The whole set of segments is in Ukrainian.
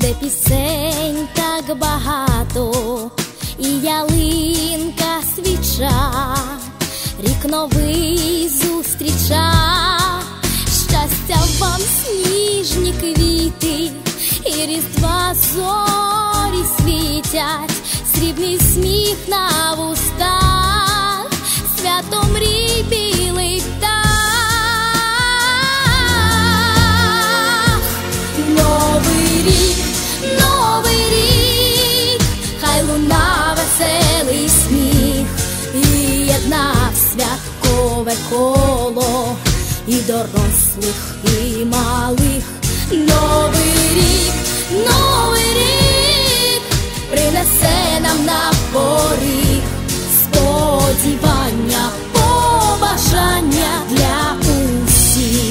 де пісень так багато, і ялинка свіча, рік новий зустріча, щастя вам сніжні квіти, і різдва зорі світять, срібний сміх на вустах, святкове коло, і дорослих, і малих. Новий рік, новий рік, принесе нам на поріг сподівання, побажання для усіх.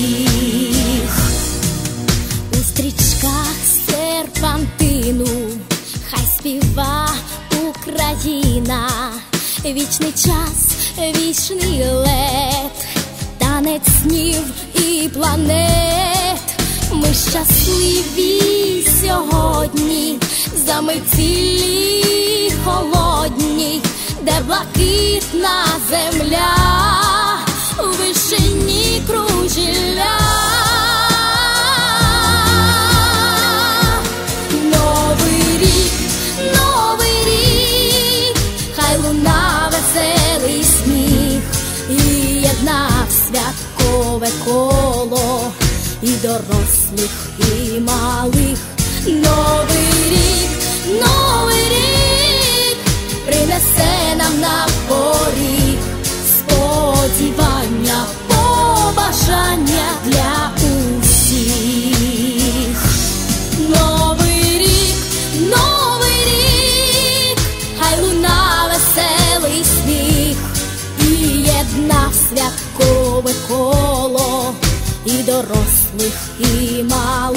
У стрічках серпантину, хай співа Україна, вічний час, вічний лед, танець снів і планет. Ми щасливі сьогодні, за цілі холодні, де блакитна земля, святкове коло, і дорослих, і малих. Єднав святкове коло, і дорослих, і малих.